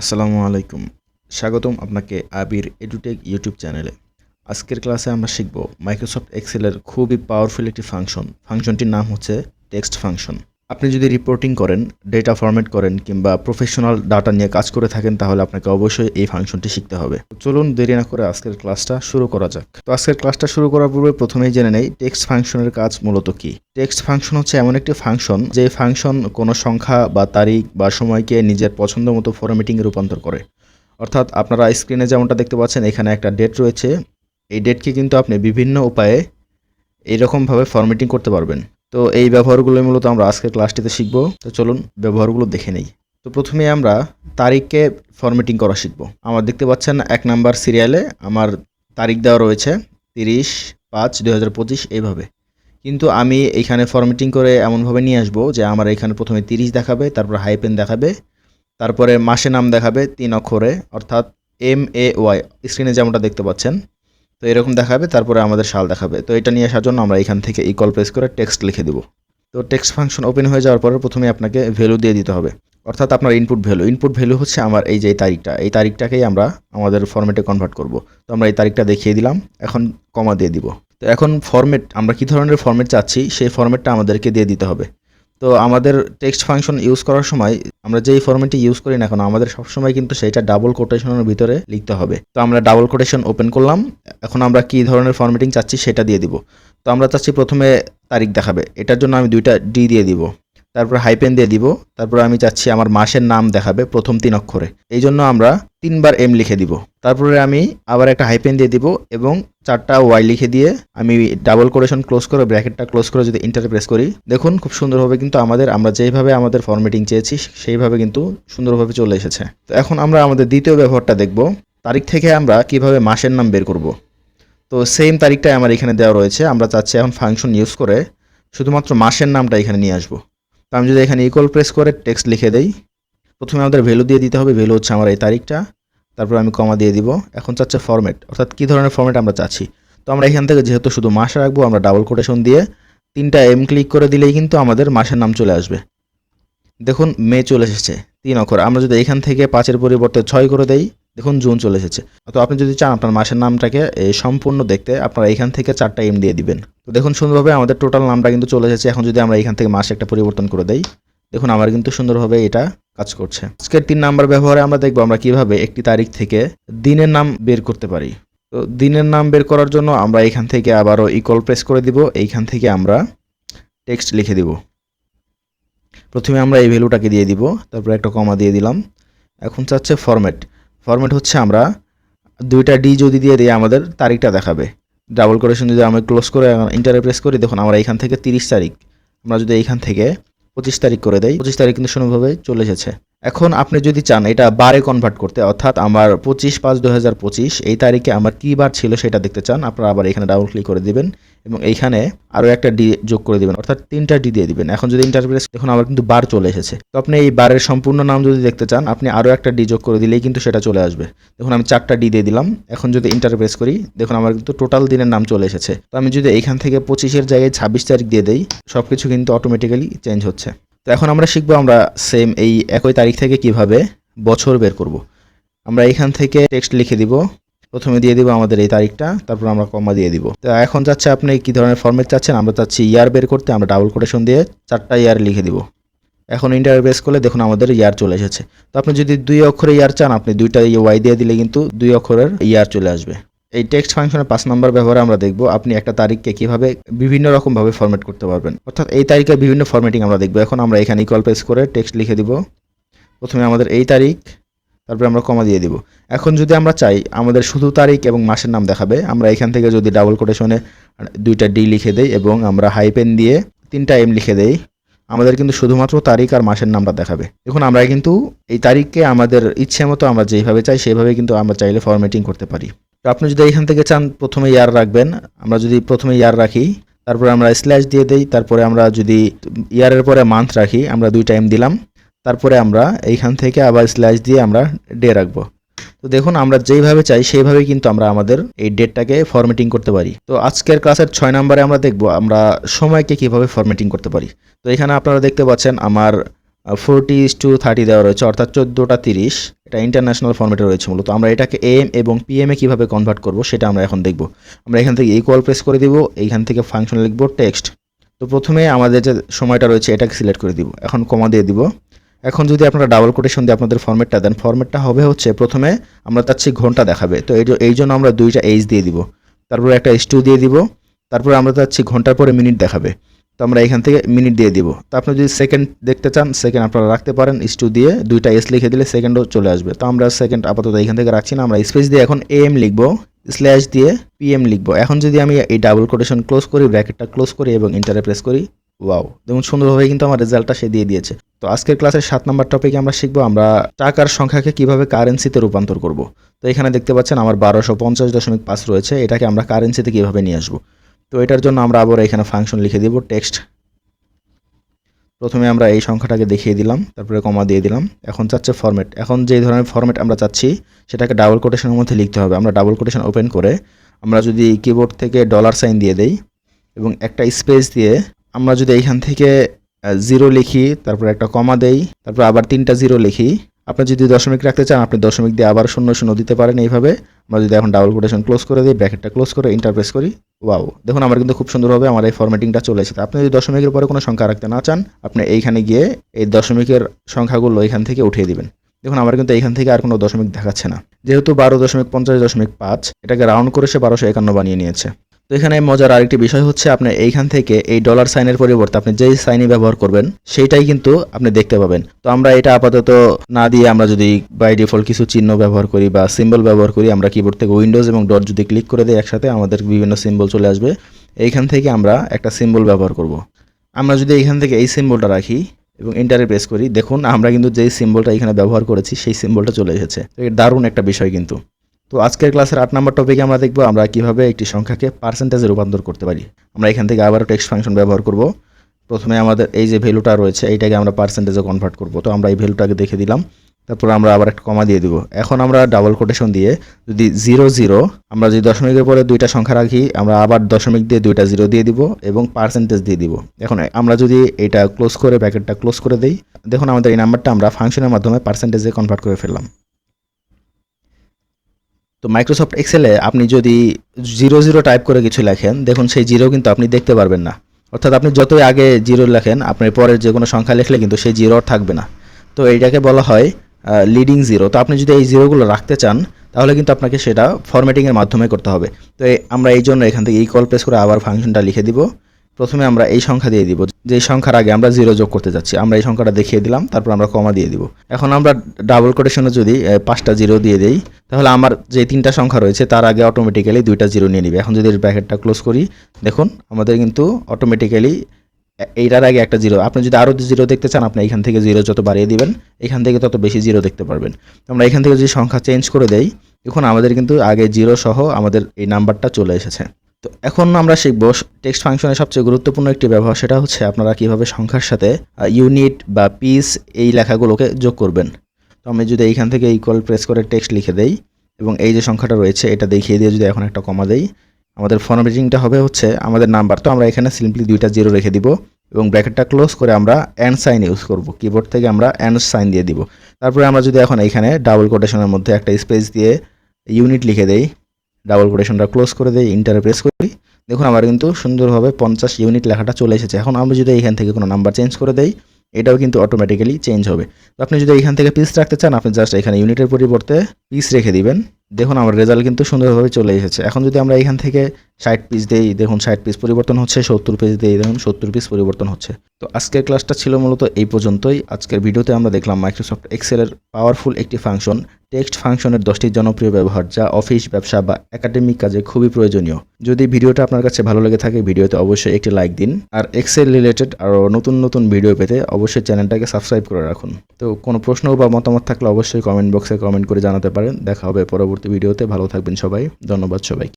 আসসালামু আলাইকুম। স্বাগতম আপনাকে আবির এডুটেক ইউটিউব চ্যানেলে। আজকের ক্লাসে আমরা শিখব মাইক্রোসফট এক্সেলের খুবই পাওয়ারফুল একটি ফাংশন ফাংশনটির নাম হচ্ছে টেক্সট ফাংশন আপনি যদি রিপোর্টিং করেন ডেটা ফরম্যাট করেন কিংবা প্রফেশনাল ডাটা নিয়ে কাজ করে থাকেন, তাহলে আপনাকে অবশ্যই এই ফাংশনটি শিখতে হবে। চলুন দেরি না করে আজকের ক্লাসটা শুরু করা যাক। তো আজকের ক্লাসটা শুরু করার পূর্বে প্রথমেই জেনে নেই টেক্সট ফাংশনের কাজ মূলত কি? টেক্সট ফাংশন হচ্ছে এমন একটি ফাংশন যে ফাংশন কোনো সংখ্যা বা তারিখ বা সময়কে নিজের পছন্দ মতো ফরম্যাটিংয়ে রূপান্তর করে। অর্থাৎ আপনারা স্ক্রিনে যেমনটা দেখতে পাচ্ছেন, এখানে একটা ডেট রয়েছে। এই ডেটকে কিন্তু আপনি বিভিন্ন উপায়ে এইরকমভাবে ফরম্যাটিং করতে পারবেন। তো এই ব্যবহারগুলো মূলত আমরা আজকের ক্লাসটিতে শিখব। তো চলুন ব্যবহারগুলো দেখে নেই। তো প্রথমে আমরা তারিখকে ফরম্যাটিং করা শিখব। আমার দেখতে পাচ্ছেন এক নাম্বার সিরিয়ালে আমার তারিখ দেওয়া রয়েছে তিরিশ পাঁচ দুই হাজার পঁচিশ এইভাবে কিন্তু আমি এইখানে ফরম্যাটিং করে এমনভাবে নিয়ে আসব যে আমার এখানে প্রথমে তিরিশ দেখাবে, তারপর হাইপেন দেখাবে, তারপরে মাসে নাম দেখাবে তিন অক্ষরে, অর্থাৎ এম এ ওয়াই স্ক্রিনে যেমনটা দেখতে পাচ্ছেন তো এরকম দেখাবে, তারপরে আমাদের সাল দেখাবে। তো এটা নিয়ে আসার জন্য আমরা এখান থেকে ইকল প্রেস করে টেক্সট লিখে দেবো। তো টেক্সট ফাংশন ওপেন হয়ে যাওয়ার পরে প্রথমে আপনাকে ভ্যালু দিয়ে দিতে হবে। অর্থাৎ আপনার ইনপুট ভ্যালু ইনপুট ভ্যালু হচ্ছে আমার এই যে তারিখটা। এই তারিখটাকেই আমরা আমাদের ফর্মেটে কনভার্ট করব। তো আমরা এই তারিখটা দেখিয়ে দিলাম। এখন কমা দিয়ে দিব। তো এখন ফরম্যাট আমরা কী ধরনের ফর্মেট চাচ্ছি? সেই ফর্মেটটা আমাদেরকে দিয়ে দিতে হবে। তো আমাদের টেক্সট ফাংশন ইউজ করার সময় আমরা যেই ফর্মেটটি ইউজ করি না এখন আমাদের সবসময় কিন্তু সেটা ডাবল কোটেশনের ভিতরে লিখতে হবে। তো আমরা ডাবল কোটেশন ওপেন করলাম, এখন আমরা কী ধরনের ফর্মেটিং চাচ্ছি সেটা দিয়ে দিব। তো আমরা চাচ্ছি প্রথমে তারিখ দেখাবে, এটার জন্য আমি দুইটা ডি দিয়ে দিব। তারপর হাইপেন দিয়ে দিব। তারপর আমি চাচ্ছি আমার মাসের নাম দেখাবে প্রথম তিন অক্ষরে। এই জন্য আমরা তিনবার এম লিখে দিব। তারপরে আমি আবার একটা হাইপেন দিয়ে দিব এবং চারটা ওয়াই লিখে দিয়ে আমি ডাবল কোরেশন ক্লোজ করে ব্র্যাকেটটা ক্লোজ করে যদি ইন্টারে প্রেস করি, দেখুন খুব সুন্দরভাবে কিন্তু আমাদের, আমরা যেইভাবে আমাদের ফরম্যাটিং চেয়েছি, সেইভাবে কিন্তু সুন্দরভাবে চলে এসেছে। তো এখন আমরা আমাদের দ্বিতীয় ব্যবহারটা দেখব। তারিখ থেকে আমরা কীভাবে মাসের নাম বের করব। তো সেম তারিখটাই আমার এখানে দেওয়া রয়েছে। আমরা চাচ্ছি এখন ফাংশন ইউজ করে শুধুমাত্র মাসের নামটা এখানে নিয়ে আসব। তো আমি যদি এখানে ইকুয়াল প্রেস করে টেক্সট লিখে দেই, প্রথমে আমাদের ভ্যালু দিয়ে দিতে হবে ভ্যালু হচ্ছে আমার এই তারিখটা, তারপর আমি কমা দিয়ে দিব। এখন চাচ্ছে ফরম্যাট অর্থাৎ কী ধরনের ফরম্যাট আমরা চাচ্ছি? তো আমরা এখান থেকে যেহেতু শুধু মাস রাখব, আমরা ডাবল কোটেশন দিয়ে তিনটা এম ক্লিক করে দিলেই কিন্তু আমাদের মাসের নাম চলে আসবে। দেখুন মে চলে এসেছে, তিন অক্ষর। আমরা যদি এখান থেকে পাঁচের পরিবর্তে ছয় করে দেই দেখুন, জুন চলে এসেছে। তো আপনি যদি চান আপনার মাসের নামটাকে সম্পূর্ণ দেখতে, আপনারা এখান থেকে চারটা এম দিয়ে দিবেন। তো দেখুন, সুন্দরভাবে আমাদের টোটাল নামটা কিন্তু চলে এসেছে। এখন যদি আমরা এখান থেকে মাসে একটা পরিবর্তন করে দেই, দেখুন, আমার কিন্তু সুন্দরভাবে এটা কাজ করছে। আজকের তিন নাম্বার ব্যবহারে আমরা দেখব আমরা কীভাবে একটি তারিখ থেকে দিনের নাম বের করতে পারি। তো দিনের নাম বের করার জন্য আমরা এখান থেকে আবারও ইকল প্রেস করে দিব। এইখান থেকে আমরা টেক্সট লিখে দিব। প্রথমে আমরা এই ভ্যালুটাকে দিয়ে দিব, তারপরে একটা কমা দিয়ে দিলাম। এখন চাচ্ছে ফরম্যাট ফরম্যাট হচ্ছে আমরা দুইটা ডি যদি দিয়ে দিই, আমাদের তারিখটা দেখাবে। ডাবল কোরেশন যদি আমি ক্লোজ করে ইন্টারে প্রেস করি, দেখুন আমরা এখান থেকে তিরিশ তারিখ, আমরা যদি এইখান থেকে পঁচিশ তারিখ করে দেই, পঁচিশ তারিখ কিন্তু সুন্দরভাবে চলে এসেছে। এখন আপনি যদি চান এটা বারে কনভার্ট করতে, অর্থাৎ আমার পঁচিশ পাঁচ দু পঁচিশ, এই তারিখে আমার কী বার ছিল সেটা দেখতে চান, আপনারা আবার এখানে ডাবল ক্লিক করে দিবেন এবং এইখানে আরও একটা ডি যোগ করে দিবেন, অর্থাৎ তিনটা ডি দিয়ে দিবেন। এখন যদি ইন্টারপ্রেস দেখুন আমার কিন্তু বার চলে এসেছে। তো আপনি এই বারের সম্পূর্ণ নাম যদি দেখতে চান, আপনি আরও একটা ডি যোগ করে দিলেই কিন্তু সেটা চলে আসবে। দেখুন আমি চারটা ডি দিয়ে দিলাম, এখন যদি ইন্টারপ্রেস করি, দেখুন আমার কিন্তু টোটাল দিনের নাম চলে এসেছে। তো আমি যদি এইখান থেকে পঁচিশের জায়গায় ছাব্বিশ তারিখ দিয়ে দিই সব কিছু কিন্তু অটোমেটিক্যালি চেঞ্জ হচ্ছে। তো এখন আমরা শিখব আমরা সেম এই একই তারিখ থেকে কীভাবে বছর বের করব। আমরা এখান থেকে টেক্সট লিখে দিব, প্রথমে দিয়ে দিব আমাদের এই তারিখটা, তারপর আমরা কমা দিয়ে দিব। তো এখন চাচ্ছে আপনি কি ধরনের ফরম্যাট চাচ্ছেন? আমরা চাচ্ছি ইয়ার বের করতে, আমরা ডাবল কোটেশন দিয়ে চারটা ইয়ার লিখে দিব। এখন ইন্টার বেস করলে দেখুন আমাদের ইয়ার চলে এসেছে। তো আপনি যদি দুই অক্ষরে ইয়ার চান, আপনি দুইটা ওয়াই দিয়ে দিলে কিন্তু দুই অক্ষরের ইয়ার চলে আসবে। এই টেক্সট ফাংশনের পাঁচ নম্বর ব্যবহারে আমরা দেখব আপনি একটা তারিখকে কীভাবে বিভিন্ন রকমভাবে ফরম্যাট করতে পারবেন। অর্থাৎ এই তারিখের বিভিন্ন ফরম্যাটিং আমরা দেখব। এখন আমরা এখানে ইকুয়াল প্রেস করে টেক্সট লিখে দিব। প্রথমে আমাদের এই তারিখ, তারপরে আমরা কমা দিয়ে দিব। এখন যদি আমরা চাই আমাদের শুধু তারিখ এবং মাসের নাম দেখাবে, আমরা এখান থেকে যদি ডাবল কোটেশনে দুইটা ডি লিখে দেই এবং আমরা হাইপেন দিয়ে তিনটা এম লিখে দেই, আমাদের কিন্তু শুধুমাত্র তারিখ আর মাসের নামটা দেখাবে। দেখুন, আমরা কিন্তু এই তারিখকে আমাদের ইচ্ছে মতো আমরা যেভাবে চাই সেইভাবে কিন্তু আমরা চাইলে ফরম্যাটিং করতে পারি। আপনি যদি এখান থেকে চান, প্রথমে ইয়ার রাখবেন। আমরা যদি প্রথমে ইয়ার রাখি, তারপরে আমরা স্ল্যাশ দিয়ে দেই, তারপরে আমরা যদি ইয়ারের পরে মান্থ রাখি, আমরা দুই টাইম দিলাম। তারপরে আমরা এইখান থেকে আবার স্ল্যাশ দিয়ে আমরা ডে রাখব। তো দেখুন, আমরা যেইভাবে চাই সেইভাবে কিন্তু আমরা আমাদের এই ডেটটাকে ফরম্যাটিং করতে পারি। তো আজকের ক্লাসের ছয় নম্বরে আমরা দেখব, আমরা সময়কে কীভাবে ফরম্যাটিং করতে পারি। তো এখানে আপনারা দেখতে পাচ্ছেন, আমার ফোরটি টু থার্টি দেওয়া রয়েছে, অর্থাৎ চোদ্দোটা তিরিশ। এটা ইন্টারন্যাশনাল ফরম্যাটে রয়েছে মূলত। আমরা এটাকে এম এবং পিএমে কীভাবে কনভার্ট করব সেটা আমরা এখন দেখব। আমরা এখান থেকে ইকুয়াল প্রেস করে দিব, এইখান থেকে ফাংশন লিখব টেক্সট তো প্রথমে আমাদের যে সময়টা রয়েছে, এটাকে সিলেক্ট করে দিব। এখন কমা দিয়ে দিব। এখন যদি আপনারা ডাবল কোটেশন দিয়ে আপনাদের ফরম্যাটটা দেন ফরম্যাটটা হবে হচ্ছে প্রথমে আমরা তার চাচ্ছি ঘণ্টা দেখাবে। তো এই জন্য আমরা দুইটা এইচ দিয়ে দিব। তারপরে একটা এস টু দিয়ে দিব। তারপরে আমরা চাচ্ছি ঘণ্টার পরে মিনিট দেখাবে। তো আমরা এখান থেকে মিনিট দিয়ে দিব। তো আপনি যদি সেকেন্ড দেখতে চান সেকেন্ড আপনারা রাখতে পারেন এস টু দিয়ে দুইটা এস লিখে দিলে সেকেন্ডও চলে আসবে। তো আমরা সেকেন্ড আপাতত এখান থেকে রাখছি না, আমরা স্পেস দিয়ে এখন এম লিখব স্ল্যাশ দিয়ে পিএম লিখব। এখন যদি আমি এই ডাবল কোটেশন ক্লোজ করি ব্র্যাকেটটা ক্লোজ করি এবং ইন্টারে প্রেস করি ওয়াও দেখুন, সুন্দরভাবে কিন্তু আমার রেজাল্টটা সে দিয়ে দিয়েছে। তো আজকের ক্লাসের সাত নম্বর টপিকে আমরা শিখব, আমরা টাকার সংখ্যাকে কীভাবে কারেন্সিতে রূপান্তর করব। তো এখানে দেখতে পাচ্ছেন, আমার বারোশো পঞ্চাশ দশমিক পাঁচ রয়েছে, এটাকে আমরা কারেন্সিতে কীভাবে নিয়ে আসব? তো এটার জন্য আমরা আবার এখানে ফাংশন লিখে দিব টেক্সট প্রথমে আমরা এই সংখ্যাটাকে দেখিয়ে দিলাম, তারপরে কমা দিয়ে দিলাম। এখন চাচ্ছে ফরম্যাট এখন যে ধরনের ফরম্যাট আমরা চাচ্ছি, সেটাকে ডাবল কোটেশনের মধ্যে লিখতে হবে। আমরা ডাবল কোটেশন ওপেন করে আমরা যদি কিবোর্ড থেকে ডলার সাইন দিয়ে দেই এবং একটা স্পেস দিয়ে আমরা যদি এইখান থেকে জিরো লিখি, তারপর একটা কমা দেই, তারপর আবার তিনটা জিরো লিখি আপনি যদি দশমিক রাখতে চান, আপনি দশমিক দিয়ে আবার শূন্য শূন্য দিতে পারেন এইভাবে। আমরা যদি এখন ডাবল কোটেশন ক্লোজ করে দিই ব্র্যাকেটটা ক্লোজ করে ইন্টারপ্রেস করি ওয়াও দেখুন, আমার কিন্তু খুব সুন্দরভাবে আমার এই ফরম্যাটিংটা চলে এসেছে। আপনি যদি দশমিকের পরে কোনো সংখ্যা রাখতে না চান, আপনি এইখানে গিয়ে এই দশমিকের সংখ্যাগুলো এখান থেকে উঠিয়ে দিবেন। দেখুন, আমার কিন্তু এইখান থেকে আর কোনো দশমিক দেখাচ্ছে না। যেহেতু বারো দশমিক পঞ্চাশ দশমিক পাঁচ, এটাকে রাউন্ড করে সে বারোশো একান্ন বানিয়ে নিয়েছে। তো এখানে মজার আরেকটি বিষয় হচ্ছে আপনি এইখান থেকে এই ডলার সাইনের পরিবর্তে আপনি যেই সাইনই ব্যবহার করবেন, সেইটাই কিন্তু আপনি দেখতে পাবেন। তো আমরা এটা আপাতত না দিয়ে আমরা যদি বাই ডিফল্ট কিছু চিহ্ন ব্যবহার করি বা সিম্বল ব্যবহার করি, আমরা কিবোর্ড থেকে উইন্ডোজ এবং ডট যদি ক্লিক করে দিই একসাথে, আমাদের বিভিন্ন সিম্বল চলে আসবে। এইখান থেকে আমরা একটা সিম্বল ব্যবহার করব। আমরা যদি এইখান থেকে এই সিম্বলটা রাখি এবং এন্টারে প্রেস করি, দেখুন আমরা কিন্তু যেই সিম্বলটা এখানে ব্যবহার করেছি, সেই সিম্বলটা চলে এসেছে। তো এটা দারুণ একটা বিষয় কিন্তু। তো আজকের ক্লাসের আট নম্বর টপিকে আমরা দেখব আমরা কীভাবে একটি সংখ্যাকে পার্সেন্টেজে রূপান্তর করতে পারি। আমরা এখান থেকে আবারও টেক্সট ফাংশন ব্যবহার করব। প্রথমে আমাদের এই যে ভ্যালুটা রয়েছে, এইটাকে আমরা পার্সেন্টেজে কনভার্ট করব। তো আমরা এই ভ্যালুটাকে দেখে দিলাম। তারপর আমরা আবার একটা কমা দিয়ে দিব। এখন আমরা ডাবল কোটেশন দিয়ে যদি জিরো জিরো আমরা যদি দশমিকের পরে দুইটা সংখ্যা রাখি, আমরা আবার দশমিক দিয়ে দুইটা জিরো দিয়ে দিব এবং পার্সেন্টেজ দিয়ে দিব। এখন আমরা যদি এটা ক্লোজ করে ব্র্যাকেটটা ক্লোজ করে দিই, দেখুন আমাদের এই নাম্বারটা আমরা ফাংশনের মাধ্যমে পার্সেন্টেজে কনভার্ট করে ফেললাম। তো মাইক্রোসফট এক্সেলে আপনি যদি জিরো জিরো টাইপ করে কিছু লেখেন, দেখুন সেই জিরো কিন্তু আপনি দেখতে পারবেন না। অর্থাৎ আপনি যতই আগে জিরো লেখেন, আপনার পরের যে কোনো সংখ্যা লিখলে কিন্তু সেই জিরো থাকবে না। তো এইটাকে বলা হয় লিডিং জিরো তো আপনি যদি এই জিরোগুলো রাখতে চান, তাহলে কিন্তু আপনাকে সেটা ফরম্যাটিংয়ের মাধ্যমে করতে হবে। তো আমরা এই জন্য এখান থেকে ইকুয়াল প্রেস করে আবার ফাংশনটা লিখে দিব। প্রথমে আমরা এই সংখ্যা দিয়ে দিব। যে সংখ্যার আগে আমরা জিরো যোগ করতে যাচ্ছি, আমরা এই সংখ্যাটা দেখিয়ে দিলাম, তারপর আমরা কমা দিয়ে দিব। এখন আমরা ডাবল কোটেশনে যদি পাঁচটা জিরো দিয়ে দেই, তাহলে আমার যে তিনটা সংখ্যা রয়েছে, তার আগে অটোমেটিক্যালি দুইটা জিরো নিয়ে নিবে। এখন যদি ব্র্যাকেটটা ক্লোজ করি, দেখুন, আমাদের কিন্তু অটোমেটিক্যালি এইটার আগে একটা জিরো আপনি যদি আরও জিরো দেখতে চান, আপনি এখান থেকে জিরো যত বাড়িয়ে দিবেন, এখান থেকে তত বেশি জিরো দেখতে পারবেন। আমরা এখান থেকে যদি সংখ্যা চেঞ্জ করে দেই, দেখুন, আমাদের কিন্তু আগে জিরো সহ আমাদের এই নাম্বারটা চলে এসেছে। তো এখন আমরা শিখব টেক্সট ফাংশনের সবচেয়ে গুরুত্বপূর্ণ একটি ব্যবহার, সেটা হচ্ছে আপনারা কীভাবে সংখ্যার সাথে ইউনিট বা পিস এই লেখাগুলোকে যোগ করবেন। তো আমি যদি এইখান থেকে ইকুয়াল প্রেস করে টেক্সট লিখে দেই, এবং এই যে সংখ্যাটা রয়েছে, এটা দেখিয়ে দিয়ে যদি এখন একটা কমা দেই, আমাদের ফরম্যাটিংটা হবে হচ্ছে, আমাদের নাম্বার তো আমরা এখানে সিম্পলি দুইটা জিরো রেখে দিব, এবং ব্র্যাকেটটা ক্লোজ করে আমরা অ্যান্ড সাইন ইউজ করব। কিবোর্ড থেকে আমরা অ্যান্ড সাইন দিয়ে দিব। তারপরে আমরা যদি এখন এইখানে ডাবল কোটেশনের মধ্যে একটা স্পেস দিয়ে ইউনিট লিখে দেই ডাবল কোটেশনটা ক্লোজ করে দিই ইন্টারে প্রেস করি। দেখুন আমার কিন্তু সুন্দরভাবে পঞ্চাশ ইউনিট লেখাটা চলে এসেছে। এখন আমি যদি এখান থেকে কোনো নাম্বার চেঞ্জ করে দেই, এটাও কিন্তু অটোমেটিক্যালি চেঞ্জ হবে। তো আপনি যদি এখান থেকে পিস রাখতে চান, আপনি জাস্ট এখানে ইউনিটের পরিবর্তে পিস রেখে দিবেন। দেখুন, আমার রেজাল্ট কিন্তু সুন্দরভাবে চলে এসেছে। এখন যদি আমরা এখান থেকে ষাট পিস দেই, দেখুন, ষাট পিস পরিবর্তন হচ্ছে, সত্তর পিস দেই, দেখুন, সত্তর পিস পরিবর্তন হচ্ছে। তো আজকের ক্লাসটা ছিল মূলত এই পর্যন্তই। আজকের ভিডিওতে আমরা দেখলাম মাইক্রোসফট এক্সেলের পাওয়ারফুল একটি ফাংশন টেক্সট ফাংশনের দশটি জনপ্রিয় ব্যবহার, যা অফিস ব্যবসা বা একাডেমিক কাজে খুবই প্রয়োজনীয়। যদি ভিডিওটা আপনার কাছে ভালো লেগে থাকে, ভিডিওতে অবশ্যই একটি লাইক দিন। আর এক্সেল রিলেটেড আরও নতুন নতুন ভিডিও পেতে অবশ্যই চ্যানেলটাকে সাবস্ক্রাইব করে রাখুন। তো কোনো প্রশ্ন বা মতামত থাকলে অবশ্যই কমেন্ট বক্সে কমেন্ট করে জানাতে পারেন। দেখা হবে পরবর্তী ভিডিওতে ভালো থাকবেন সবাই। ধন্যবাদ সবাই